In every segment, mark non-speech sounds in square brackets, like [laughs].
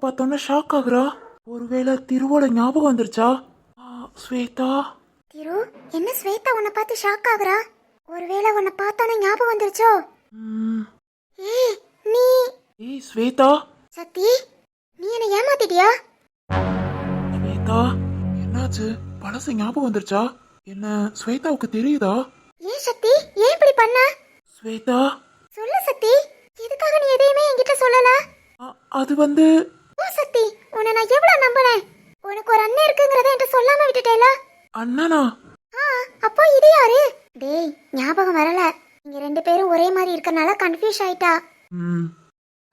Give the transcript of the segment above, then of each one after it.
பார்த்தோன்னே ஷாக் ஆகுறா. ஒருவேளை திருவோட ஞாபகம் வந்துருச்சா? ஆ, ஸ்வேதா. திரு என்ன ஸ்வேதா உன்னை பார்த்து ஷாக் ஆகுறா? ஒருவேளை உன்னை பார்த்தோன்னே ஞாபகம் வந்துருச்சோ? ம், ஏய் நீ. ஏய் ஸ்வேதா. சக்தி நீ என்ன ஏமாத்திட்டியா? ஸ்வேதா என்னாச்சு? பழசு ஞாபகம் வந்துருச்சா? என்ன ஸ்வேதாவுக்கு தெரியுதா? ஏன் சக்தி ஏன் இப்படி பண்ண? ஸ்வேதா. சொல்லு சக்தி எதுக்காக நீ எதையுமே என்கிட்ட சொல்லல? அ- அது வந்து ஓ சக்தி உன்னை நான் எவ்வளவு நம்பினேன்? உனக்கு ஒரு அண்ணன் இருக்குங்கிறத என்கிட்ட சொல்லாம விட்டுட்டேல? அண்ணனா? ஆ அப்போ இது யாரு? டேய் ஞாபகம் வரல. நீங்க ரெண்டு பேரும் ஒரே மாதிரி இருக்கறனால கன்ஃபியூஸ் ஆயிட்டா. ம்.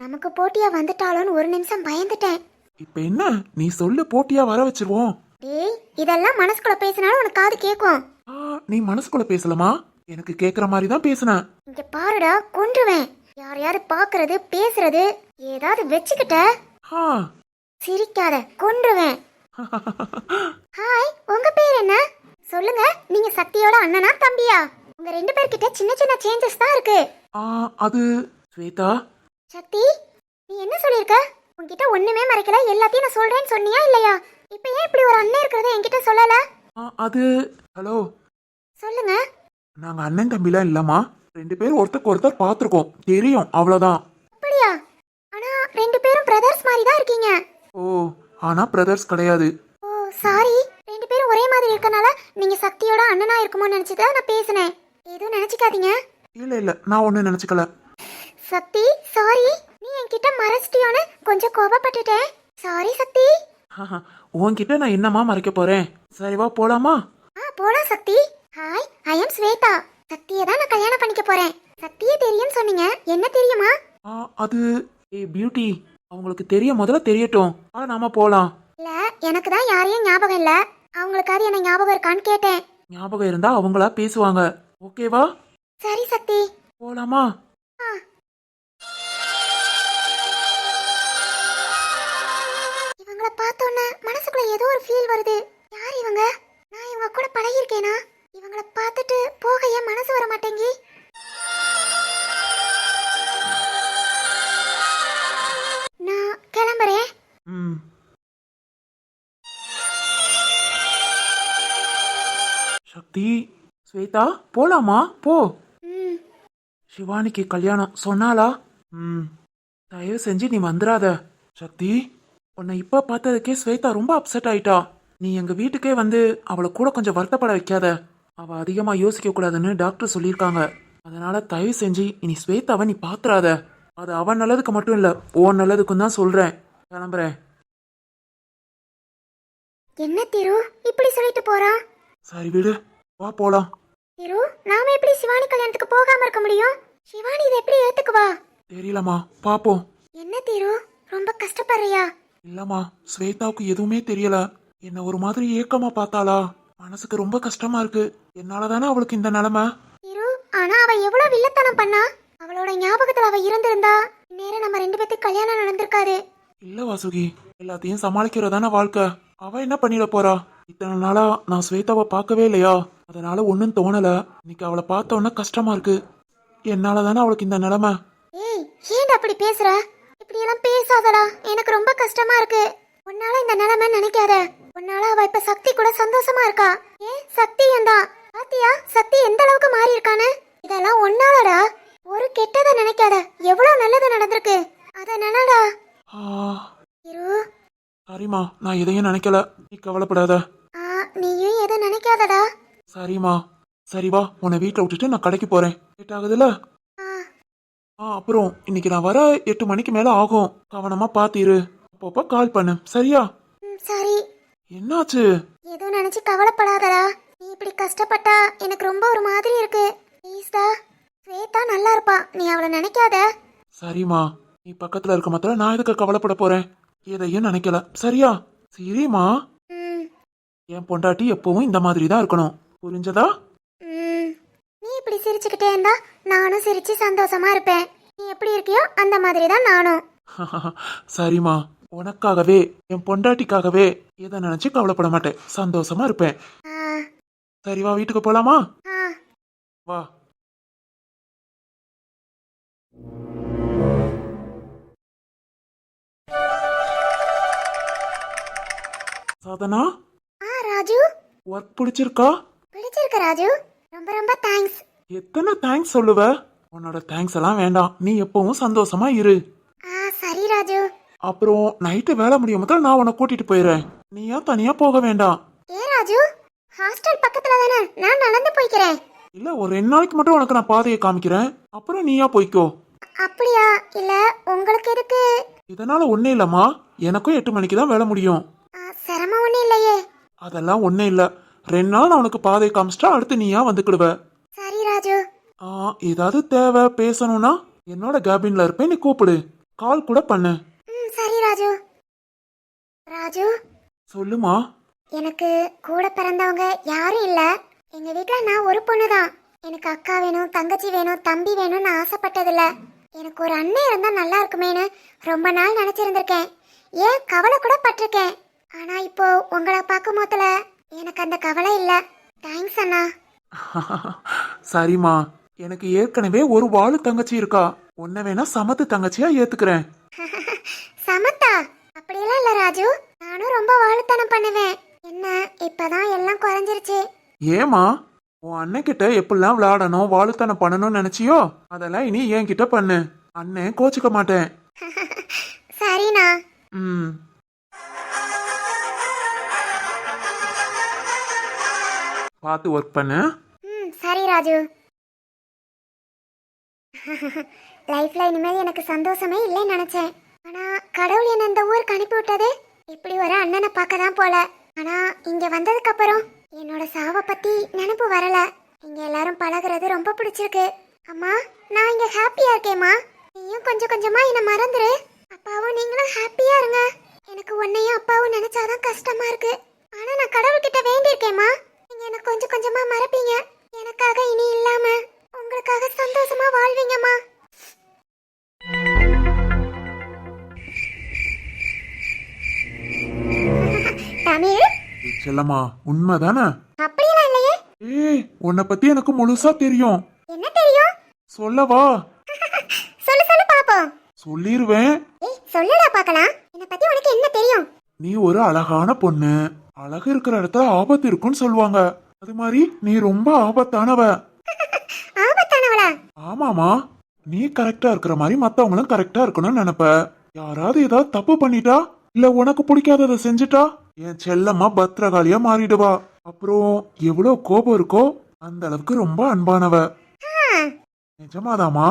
நமக்கு போட்டியா வந்துட்டாளோன்னு ஒரு நிமிஷம் பயந்துட்டேன். இப்ப என்ன? நீ சொல்லு போட்டியா வர வச்சிருவோம். டேய் இதெல்லாம் மனசுக்குள்ள பேசினாலும் உனக்கு காது கேட்கும். ஆ, நீ மனசுக்குள்ள பேசலாமா? எனக்கு கேக்குற மாதிரி தான் பேசுனேன் இங்க பாருடா கொன்றுவேன். யாரையாவது பாக்குறது பேசுறது ஏதாவது வச்சுக்கிட்ட. ஆ. சிரிக்காத கொன்றுவேன். ஹாய் உங்க பேர் என்ன? சொல்லுங்க நீங்க சக்தியோட அண்ணனா தம்பியா? உங்க ரெண்டு பேர்கிட்ட சின்ன சின்ன சேஞ்சஸ் தான் இருக்கு. ஆ, அது ஸ்வேதா? சக்தி நீ என்ன சொல்லிருக்க உன்கிட்ட ஒண்ணுமே மறைக்கல எல்லாத்தையும் நான் சொல்றேன்னு சொன்னியா இல்லையா? இப்ப ஏன் இப்படி ஒரு அண்ணன் இருக்கிறத என்கிட்ட சொல்லல? ஆ, அது ஹலோ. சொல்லுங்க. நாங்க அண்ணன் தம்பிலாம் இல்லம்மா. ரெண்டு பேரும் ஒருத்தருக்கு ஒருத்தர் பார்த்துருக்கோம். தெரியும் அவ்வளோதான் அப்படியா ஆனா ரெண்டு பேரும் பிரதர்ஸ் மாதிரி தான் இருக்கீங்க. ஓ ஆனா பிரதர்ஸ் கிடையாது. ஓ சாரி ரெண்டு பேரும் ஒரே மாதிரி இருக்கனால நீங்க சக்தியோட அண்ணனா இருக்குமோன்னு நினைச்சதா நான் பேசினேன். எதுவும் நினைச்சுக்காதீங்க. இல்ல இல்ல நான் ஒன்றும் நினைச்சுக்கல. சக்தி சாரி நீ என்கிட்ட மறைச்சிட்டியோன்னு கொஞ்சம் கோபப்பட்டுட்டேன். சாரி சக்தி. உன்கிட்ட நான் என்னம்மா மறைக்க போறேன்? சரி வா போலாமா? ஆ போலாம் Shakti. Hi I am Shweta. சக்தியை தான் நான் கல்யாணம் பண்ணிக்க போறேன். சக்தியே தெரியும்னு சொன்னீங்க. என்ன தெரியுமா? ஆ, அது ஏ பியூட்டி அவங்களுக்கு தெரிய முதல்ல தெரியட்டும். ஆ நாம போலாம். இல்ல எனக்கு தான் யாரையும் ஞாபகம் இல்ல. அவங்களுக்காவது என்ன ஞாபகம் இருக்கான்னு கேட்டேன். ஞாபகம் இருந்தா அவங்களா பேசுவாங்க. ஓகேவா? சரி சக்தி போலாமா? ஸ்வேதா போலாமா? போ. சிவானிக்கு கல்யாணம். சொன்னாளா? ம். தயவு செஞ்சு நீ வந்துடாத சக்தி உன்னை இப்ப பார்த்ததுக்கே ஸ்வேதா ரொம்ப அப்செட் ஆயிட்டா. நீ எங்க வீட்டுக்கே வந்து அவளை கூட கொஞ்சம் வருத்தப்பட வைக்காத. அவ அதிகமா யோசிக்க கூடாதுன்னு டாக்டர் சொல்லியிருக்காங்க. அதனால தயவு செஞ்சு இனி ஸ்வேதாவை நீ பாத்துறாத. அது அவன் நல்லதுக்கு மட்டும் இல்ல உன் நல்லதுக்கும் தான் சொல்றேன். கிளம்புறேன். என்ன திரு? இப்படி சொல்லிட்டு போறான் சரி விடு. வா போலாம். திரு நாம எப்படி சிவானி கல்யாணத்துக்கு போகாம இருக்க முடியும்? சிவானி இதை எப்படி ஏத்துக்குவா? தெரியலம்மா பாப்போம். என்ன திரு ரொம்ப கஷ்டப்படுறியா? இல்லம்மா ஸ்வேதாவுக்கு எதுவுமே தெரியல. என்ன ஒரு மாதிரி ஏக்கமா பார்த்தாளா? மனசுக்கு ரொம்ப கஷ்டமா இருக்கு. என்னால தானே அவளுக்கு இந்த நிலைமை? திரு ஆனா அவ எவ்வளவு வில்லத்தனம் பண்ணா? அவளோட ஞாபகத்துல அவ இருந்திருந்தா நேரம் நம்ம ரெண்டு பேத்துக்கு கல்யாணம் நடந்திருக்காது. இல்ல வாசுகி. எல்லாத்தையும் சமாளிக்கிறதான வாழ்க்கை. அவ என்ன பண்ணிட போறா? இத்தனை நாளா நான் ஸ்வேதாவை பார்க்கவே இல்லையா? அதனால ஒன்றும் தோணல. இன்னைக்கு அவளை பார்த்த உடனே கஷ்டமா இருக்கு. என்னால தானே அவளுக்கு இந்த நிலைமை? ஏய் ஏன்டா அப்படி பேசுற? இப்படி எல்லாம் பேசாதடா. எனக்கு ரொம்ப கஷ்டமா இருக்கு. உன்னால இந்த நிலைமை நினைக்காத. உன்னால அவ இப்ப சக்தி கூட சந்தோஷமா இருக்கா? ஏன் சக்தி ஏண்டா? பாத்தியா? சக்தி எந்த அளவுக்கு மாறி இருக்கான்னு? இதெல்லாம் ஒன்னாலடா. ஒரு கெட்டதை நினைக்காத. எவ்வளவு நல்லது நடந்திருக்கு. அத நினைடா. ஆ, இரு. சரிம்மா நான் எதையும் நினைக்கல. நீ கவலைப்படாத. ஆ நீயும் எதுவும் நினைக்காதடா. சரிம்மா. சரி வா உன்னை வீட்டில் விட்டுட்டு நான் கடைக்கு போறேன். லேட் ஆகுதுல்ல ஆ. அப்புறம் இன்னைக்கு நான் வர எட்டு மணிக்கு மேல ஆகும். கவனமா பாத்திரு. அப்பப்போ கால் பண்ணு. சரியா? சரி. என்னாச்சு? எதுவும் நினைச்சு கவலைப்படாதடா. நீ இப்படி கஷ்டப்பட்டா எனக்கு ரொம்ப ஒரு மாதிரி இருக்கு. ப்ளீஸ்டா ஸ்வேதா நல்லா இருப்பா. நீ அவளை நினைக்காத. சரிம்மா. நீ பக்கத்துல இருக்க மாத்திரம் நான் எதுக்கு கவலைப்பட போறேன்? எதையும் நினைக்கல. சரியா? சரிம்மா. என் பொண்டாட்டி எப்பவும் இந்த மாதிரி தான் இருக்கணும். புரிஞ்சதா? நீ இப்படி சிரிச்சுக்கிட்டே இருந்தா நானும் சிரிச்சு சந்தோஷமா இருப்பேன். நீ எப்படி இருக்கியோ அந்த மாதிரி தான் நானும். [laughs] சரிம்மா. உனக்காகவே என் பொண்டாட்டிக்காகவே எதை நினைச்சு கவலைப்பட மாட்டேன். சந்தோஷமா இருப்பேன். சரி வா வீட்டுக்கு போலாமா? ஆ. வா. சாதனா? ஆ ராஜு. ஒர்க் பிடிச்சிருக்கா? பிடிச்சிருக்கு ராஜு. ரொம்ப ரொம்ப தேங்க்ஸ் எத்தனை தேங்க்ஸ் சொல்லுவ? உன்னோட தேங்க்ஸ் எல்லாம் வேண்டாம். நீ எப்பவும் சந்தோஷமா இரு. ஆ சரி ராஜு. அப்புறம் நைட்டு வேலை முடியும் முதல் நான் உன்னை கூட்டிட்டு போயிடுறேன். நீ ஏன் தனியா போக வேண்டாம்? ஏ ராஜு? ஹாஸ்டல் பக்கத்துல தானே நான் நடந்து போய்க்கிறேன். இல்ல ஒரு ரெண்டு நாளைக்கு மட்டும் உனக்கு நான் பாதையை காமிக்கிறேன். அப்புறம் நீயா போய்க்கோ. அப்படியா? இல்ல உங்களுக்கு எதுக்கு? இதனால ஒண்ணே இல்லம்மா. எனக்கும் எட்டு மணிக்கு தான் வேலை முடியும். ஆ, சிரமம் ஒன்றும் இல்லையே. அதெல்லாம் ஒண்ணே இல்ல. ரெண்டு நாள் நான் உனக்கு பாதையை காமிச்சிட்டா அடுத்து நீயா வந்துக்கிடுவ. சரி ராஜு. ஆ, ஏதாவது தேவை பேசணும்னா என்னோட கேபின்ல இருப்பேன் நீ கூப்பிடு. கால் கூட பண்ணு. ம் சரி ராஜு. ராஜு? சொல்லுமா? எனக்கு கூட பிறந்தவங்க யாரும் இல்ல. எங்க வீட்ல நான் ஒரு பொண்ணு தான் எனக்கு அக்கா வேணும் தங்கச்சி வேணும் தம்பி வேணும்னு ஆசைப்பட்டதில்ல. எனக்கு ஒரு அண்ணன் இருந்தா நல்லா இருக்குமேன்னு ரொம்ப நாள் நினைச்சிருந்திருக்கேன். ஏன் கவலை கூட பட்டிருக்கேன். ஆனா இப்போ உங்களை பார்க்கும் போதுல எனக்கு அந்த கவலை இல்ல. தேங்க்ஸ் அண்ணா. [laughs] சரிம்மா. எனக்கு ஏற்கனவே ஒரு வாழு தங்கச்சி இருக்கா. உன்னை வேணா சமத்து தங்கச்சியா ஏத்துக்கிறேன். [laughs] சமத்தா? அப்படியெல்லாம் இல்ல ராஜு. நானும் ரொம்ப வாழுத்தனம் பண்ணுவேன். என்ன இப்பதான் எல்லாம் குறைஞ்சிருச்சு. ஏமா உன் அண்ணன் கிட்ட எப்படிலாம் விளையாடணும் வாழுத்தனம் பண்ணணும்னு நினைச்சியோ அதெல்லாம் இனி என்கிட்ட பண்ணு. அண்ணன் கோச்சிக்க மாட்டேன். [laughs] சரிண்ணா. ம். பார்த்து ஒர்க் பண்ணு. ம் சரி ராஜு. லைஃப்ல இனிமேல் எனக்கு சந்தோஷமே இல்லைன்னு நினைச்சேன். ஆனா கடவுள் என்ன இந்த ஊருக்கு அனுப்பி விட்டது. இப்படி ஒரு அண்ணனை பார்க்க தான் போல. ஆனா இங்க வந்ததுக்கு அப்புறம் என்னோட சாவை பத்தி நினைப்பு வரல. இங்க எல்லாரும் பழகுறது ரொம்ப பிடிச்சிருக்கு. அம்மா நான் இங்க ஹாப்பியா இருக்கேம்மா. நீயும் கொஞ்சம் கொஞ்சமா என்ன மறந்துரு. அப்பாவும் நீங்களும் ஹாப்பியா இருங்க. எனக்கு உன்னையும் அப்பாவும் நினைச்சாதான் கஷ்டமா இருக்கு. ஆனா நான் கடவுள்கிட்ட வேண்டியிருக்கேம்மா. செல்லம்மா உண்மைதானே? அப்படியெல்லாம் இல்லையே. ஏய் உன்னை பத்தி எனக்கு முழுசா தெரியும். என்ன தெரியும்? சொல்லவா? [laughs] சொல்லு சொல்லு பாப்போம். சொல்லிருவேன். ஏய் சொல்லுடா பார்க்கலாம். என்ன பத்தி உனக்கு என்ன தெரியும்? நீ ஒரு அழகான பொண்ணு. அழகு இருக்கிற இடத்துல ஆபத்து இருக்குன்னு சொல்லுவாங்க. அது மாதிரி நீ ரொம்ப ஆபத்தானவ. [laughs] ஆபத்தானவளா? ஆமாமா. நீ கரெக்டா இருக்கிற மாதிரி மத்தவங்களும் கரெக்டா இருக்கணும்னு நினைப்ப. யாராவது ஏதாவது தப்பு பண்ணிட்டா? இல்ல உனக்கு பிடிக்காததை செஞ்சுட்டா? என் செல்லம்மா பத்திரகாளியா மாறிடுவா. அப்புறம் எவ்வளவு கோபம் இருக்கோ அந்த அளவுக்கு ரொம்ப அன்பானவ. நிஜமாதாமா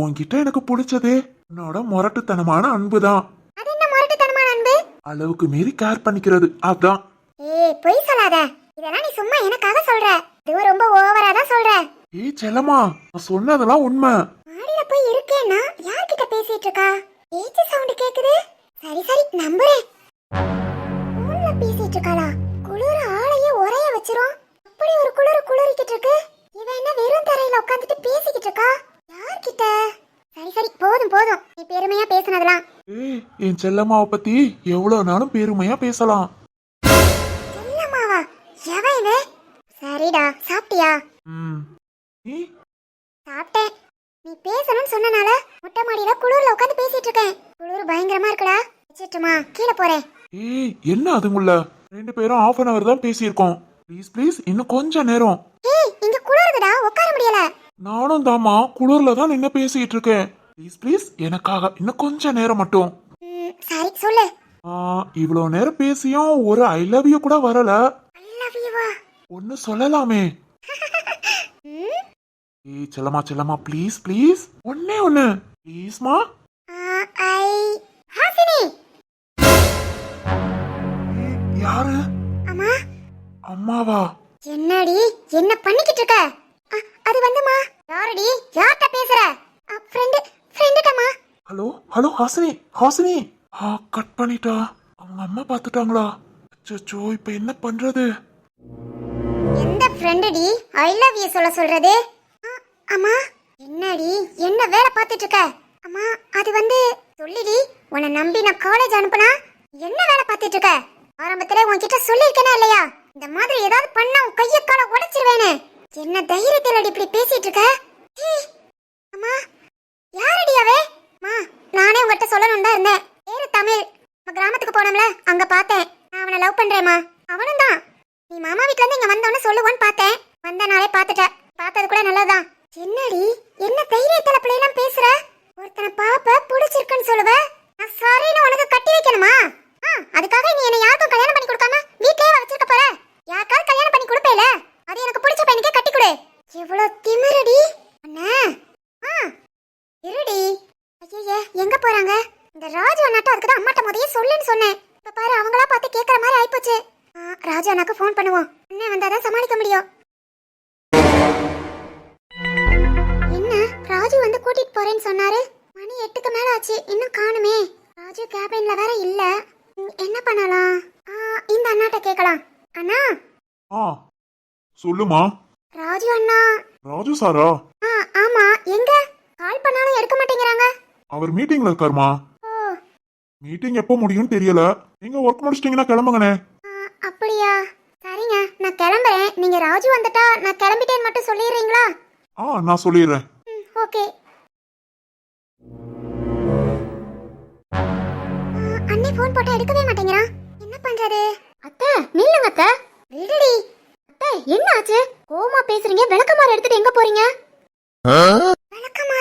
உன்கிட்ட எனக்கு பிடிச்சதே உன்னோட முரட்டுத்தனமான அன்பு? அளவுக்கு மீறி கேர் பண்ணிக்கிறது அதான். ஏய் பொய் சொல்லாத. இதெல்லாம் நீ சும்மா எனக்காக சொல்ற. இதுவும் ரொம்ப ஓவரா தான் சொல்ற. ஏய் செல்லம்மா நான் சொன்னதெல்லாம் உண்மை. மாடியில போய் இருக்கேன்னா யார்கிட்ட பேசிட்டு இருக்கா? பேச்சு சவுண்ட் கேக்குது? சரி சரி நம்புறேன். பேசிட்டு இருக்காளா? குளிர ஆளையே உரைய வச்சிரும். அப்படி ஒரு குளிர் குளிரிக்கிட்டு இருக்கு இவ என்ன வெறும் தரையில உட்காந்துட்டு பேசிக்கிட்டு இருக்கா யார்கிட்ட? சரி சரி போதும் போதும். நீ பெருமையா பேசுனதெல்லாம். ஏய் என் செல்லம்மாவை பத்தி எவ்வளவு நாளும் பெருமையா பேசலாம். செல்லம்மாவா? எவன் இவன் சரிடா சாப்பிட்டியா? ம். நீ? சாப்பிட்டேன். நீ பேசணும்னு சொன்னனால மொட்டை மாடியில குளிர்ல உட்காந்து பேசிட்டு இருக்கேன். குளிர் பயங்கரமா இருக்குடா. வச்சிட்டுமா கீழே போறேன். ஏய் என்ன அதுங்குள்ள ரெண்டு பேரும் ஆஃப் அன் அவர் தான் பேசியிருக்கோம். ப்ளீஸ் ப்ளீஸ் இன்னும் கொஞ்ச நேரம். ஏய் இங்க குளிருதுடா. உட்கார முடியல. நானும் தாமா குளிர்ல தான் நின்று பேசிட்டு இருக்கேன். ப்ளீஸ் ப்ளீஸ் எனக்காக இன்னும் கொஞ்ச நேரம் மட்டும். ம், சரி சொல்லு. ஆ, இவ்வளவு நேரம் பேசியும் ஒரு ஐ லவ் யூ கூட வரல. ஐ லவ் யூவா ஒன்னு சொல்லலாமே. [laughs] ஏய் செல்லம்மா செல்லம்மா ப்ளீஸ் ப்ளீஸ் ஒன்னே ஒன்னு ப்ளீஸ்மா யாரு? அம்மா. அம்மாவா? என்னடி? என்ன பண்ணிக்கிட்டு இருக்க? அது வந்துமா யாரடி? யார்கிட்ட பேசுற? ஃப்ரெண்டு ஃப்ரெண்டுட்டமா ஹலோ ஹலோ ஹாசினி ஹாசினி. ஆ கட் பண்ணிட்டா. அவங்க அம்மா பார்த்துட்டாங்களா அச்சோ இப்போ என்ன பண்றது? எந்த ஃப்ரெண்டுடி ஐ லவ் யூ சொல்ல சொல்றது? அம்மா. என்னடி? என்ன வேலை பார்த்துட்டு இருக்க? அம்மா அது வந்து சொல்லிடி. உன்னை நம்பி நான் காலேஜ் அனுப்புனா என்ன வேலை பார்த்துட்டு இருக்க? ஆரம்பத்துல உன்கிட்ட சொல்லிருக்கேனா இல்லையா? இந்த மாதிரி ஏதாவது பண்ணா உன் கைய கால உடைச்சிருவேன்னு என்ன தைரியத்தில் அடி இப்படி பேசிட்டு இருக்க? அம்மா யாரடி அவே? அம்மா நானே உங்ககிட்ட சொல்லணும் தான் இருந்தேன். பேரு தமிழ். நம்ம கிராமத்துக்கு போனோம்ல அங்க பார்த்தேன். நான் அவனை லவ் பண்றேம்மா. அவனும் தான். நீ மாமா வீட்ல இருந்து இங்க வந்தவன சொல்லுவான்னு பார்த்தேன். வந்த நாளே பார்த்துட்ட பார்த்தது கூட நல்லதுதான். என்னடி? என்ன தைரியத்துல பிள்ளைலாம் பேசுற? ஒருத்தனை பாப்ப பிடிச்சிருக்குன்னு சொல்லுவ? நான் சரின்னு உனக்கு கட்டி வைக்கணுமா? அதுக்காக நீ என்ன யாருக்கும் கல்யாணம் பண்ணி கொடுக்காம வீட்லயே வச்சிருக்க போற? யாருக்காவது கல்யாணம் பண்ணி கொடுப்பேல அது எனக்கு பிடிச்ச பையனுக்கே கட்டி கொடு. எவ்வளவு திமிரடி. அண்ணா. ஆ. இருடி. ஐயே எங்க போறாங்க? இந்த ராஜு அண்ணாட்ட அதுக்கு தான் அம்மாட்ட முதல்ல சொல்லுன்னு சொன்னேன். இப்ப பாரு அவங்களா பார்த்து கேக்குற மாதிரி ஆயிப்போச்சு. ஆ, ராஜு அண்ணாக்கு ஃபோன் பண்ணுவோம். அண்ணன் வந்தாதான் சமாளிக்க முடியும். என்ன? ராஜு வந்து கூட்டிட்டு போறேன்னு சொன்னாரு? மணி எட்டுக்கு மேல ஆச்சு. இன்னும் காணுமே. ராஜு கேபின்ல வேற இல்ல. என்ன பண்ணலாம்? இந்த அண்ணாட்ட கேட்கலாம். அண்ணா? ஆ சொல்லுமா. ராஜு அண்ணா. ராஜு சாரா? ஆ ஆமா. எங்க? கால் பண்ணாலும் எடுக்க மாட்டேங்கிறாங்க. அவர் மீட்டிங்ல இருக்காருமா? மீட்டிங் எப்போ முடியும்னு தெரியல. நீங்க ஒர்க் முடிச்சிட்டீங்கன்னா கிளம்புங்கண்ணே. ஆ, அப்படியா? சரிங்க. நான் கிளம்புறேன். நீங்க ராஜு வந்துட்டா நான் கிளம்பிட்டேன்னு மட்டும் சொல்லிடுறீங்களா? ஆ நான் சொல்லிடுறேன். ஓகே. ஃபோன் போட்டா எடுக்கவே மாட்டேங்கிறான். என்ன பண்றது? அத்தை நில்லுங்க அத்தை. விடுடி. அத்தை என்ன ஆச்சு? கோமா பேசுறீங்க விளக்கமாறு எடுத்துட்டு எங்க போறீங்க? விளக்கமாறா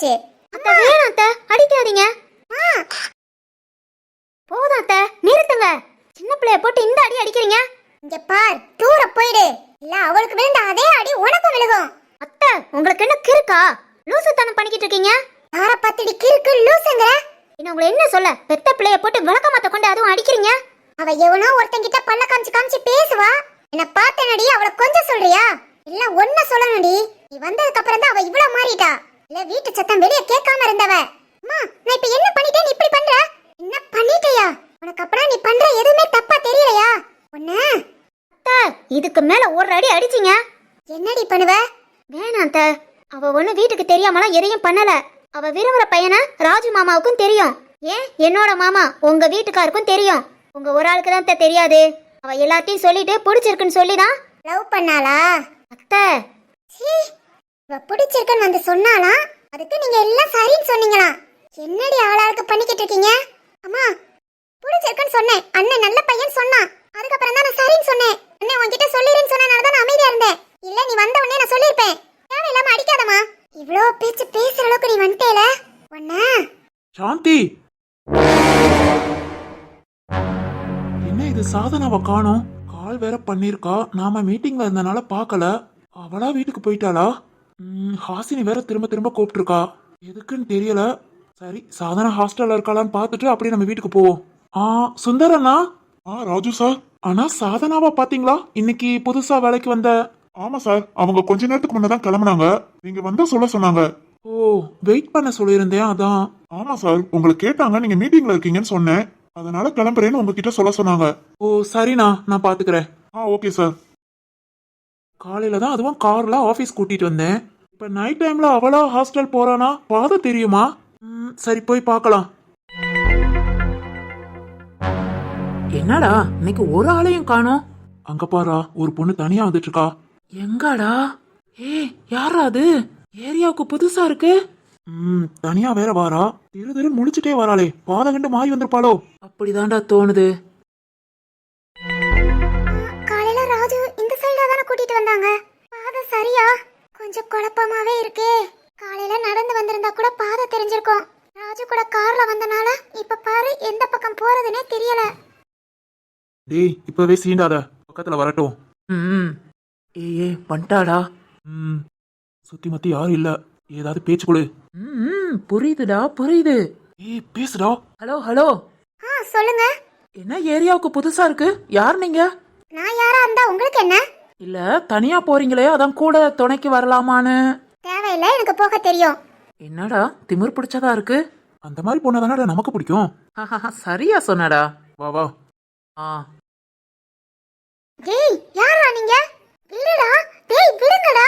போச்சு. அத்தை வேணாம் அத்தை? அடிக்காதீங்க. போதும் அத்தை நிறுத்துங்க. சின்ன பிள்ளைய போட்டு இந்த அடி அடிக்கிறீங்க. இங்க பார் தூர போயிடு. இல்ல அவளுக்கு விழுந்த அதே அடி உனக்கும் விழுகும். அத்தை உங்களுக்கு என்ன கிறுக்கா? லூசுத்தனம் பண்ணிக்கிட்டு இருக்கீங்க? யார பத்தடி கிறுக்கு லூசுங்கற? இன்னும் உங்களை என்ன சொல்ல? பெத்த பிள்ளைய போட்டு விளக்கமாத்த கொண்டு அதுவும் அடிக்கிறீங்க? அவ எவனோ ஒருத்தங்கிட்ட பல்ல காமிச்சு காமிச்சு பேசுவா. என்ன பார்த்தனடி அவளை கொஞ்சம் சொல்றியா? இல்ல ஒன்ன சொல்லணும்டி. நீ வந்ததுக்கு அப்புறம் தான் அவ இவ்வளவு மாறிட்டா. இல்ல வீட்டு சத்தம் வெளிய கேட்காம இருந்தவ. அம்மா நான் இப்ப என்ன பண்ணிட்டேன்? நீ இப்படி பண்ற? என்ன பண்ணிட்டயா? உனக்கு அப்புறம் நீ பண்ற எதுவுமே தப்பா தெரியலையா? உன்ன. அத்தை இதுக்கு மேல ஒரு அடி அடிச்சிங்க. என்னடி பண்ணுவ? வேணாம் அத்தை. அவ ஒண்ணு வீட்டுக்கு தெரியாமலாம் எதையும் பண்ணல. அவ விரும்புற பையனை ராஜு மாமாவுக்கும் தெரியும். ஏன்? என்னோட மாமா உங்க வீட்டுக்காருக்கும் தெரியும். உங்க ஒரு ஆளுக்கு தான் தெரியாது. அவ எல்லாத்தையும் சொல்லிட்டு பிடிச்சிருக்குன்னு சொல்லிதான். லவ் பண்ணாளா? அத்தை. இவ பிடிச்சிருக்குன்னு வந்து சொன்னாலா அதுக்கு நீங்க எல்லாம் சரின்னு சொன்னீங்களா? என்னடி ஆளாளுக்கு பண்ணிக்கிட்டு இருக்கீங்க? அம்மா பிடிச்சிருக்குன்னு சொன்னேன். அண்ணன் நல்ல பையன் சொன்னான் அதுக்கப்புறம் தான் நான் சரின்னு சொன்னேன். அண்ணன் உன்கிட்ட சொல்லிடுன்னு சொன்னனால தான் நான் அமைதியா இருந்தேன். இல்ல நீ வந்த உடனே நான் சொல்லியிருப்பேன். தேவையில்லாம அடிக்காதம்மா. இவ்வளோ பேச்சு பேசுற அளவுக்கு நீ வந்துட்டேல? ஒன்ன சாந்தி! என்ன இது சாதனாவை காணோம்? கால் வேற பண்ணிருக்கா நாம மீட்டிங்ல இருந்தனால பார்க்கல. அவளா வீட்டுக்கு போயிட்டாளா? ஹாசினி வேற திரும்ப திரும்ப கூப்பிட்டுருக்கா. எதுக்குன்னு தெரியல. சரி சாதனா ஹாஸ்டல்ல இருக்காளான்னு பார்த்துட்டு அப்படியே நம்ம வீட்டுக்கு போவோம். ஆ சுந்தரண்ணா? ஆ ராஜு சார். ஆனா சாதனாவை பாத்தீங்களா இன்னைக்கு புதுசா வேலைக்கு வந்த. ஆமா சார் அவங்க கொஞ்ச நேரத்துக்கு முன்னதான் தான் கிளம்புனாங்க. நீங்க வந்தா சொல்ல சொன்னாங்க. ஓ வெயிட் பண்ண சொல்லியிருந்தேன் அதான். ஆமா சார் உங்களை கேட்டாங்க நீங்க மீட்டிங்ல இருக்கீங்கன்னு சொன்னேன். அதனால கிளம்புறேன்னு உங்ககிட்ட சொல்ல சொன்னாங்க. ஓ சரிண்ணா நான் பாத்துக்கிறேன் ஆ ஓகே சார். காலையில தான் அதுவும் கார்ல ஆஃபீஸ் கூட்டிட்டு வந்தேன். இப்ப நைட் டைம்ல அவளா ஹாஸ்டல் போறானா? பாதை தெரியுமா? ம், சரி போய் பார்க்கலாம். என்னடா இன்னைக்கு ஒரு ஆளையும் காணோம். அங்க பாரா ஒரு பொண்ணு தனியா வந்துட்டு இருக்கா எங்கடா? ஏய் யாரா அது? ஏரியாவுக்கு புதுசா இருக்கு. ம் தனியா வேற வாரா. திரு திரு முழிச்சிட்டே வராளே. பாதை கண்டு மாறி வந்திருப்பாளோ. அப்படிதான்டா தோணுது. கொஞ்சம் குழப்பமாவே இருக்கே. காலையில நடந்து வந்திருந்தா கூட பாதை தெரிஞ்சிருக்கும். ராஜு கூட கார்ல வந்தனால இப்ப பாரு எந்த பக்கம் போறதுனே தெரியல. டேய் இப்பவே சீண்டாத. பக்கத்துல வரட்டும். ம் ஏய் ஏய் வந்துட்டாடா. ம் சுத்தி மத்தி யாரும் இல்ல. ஏதாவது பேச்சு கொடு. ம் புரியுதுடா புரியுது. ஏய் பேசுடா. Hello hello. ஆ சொல்லுங்க. என்ன ஏரியாவுக்கு புதுசா இருக்கு? யார் நீங்க? நான் யாரா இருந்தா உங்களுக்கு என்ன? இல்ல தனியா போறீங்களே அதான் கூட துணைக்கு வரலாமான்னு. தேவையில்ல எனக்கு போக தெரியும். என்னடா திமிர் பிடிச்சதா இருக்கு? அந்த மாதிரி போனா நமக்கு பிடிக்கும். சரியா சொன்னடா. வா வா. ஆ. டேய் யாரா நீங்க? விடுடா டேய் விடுங்கடா.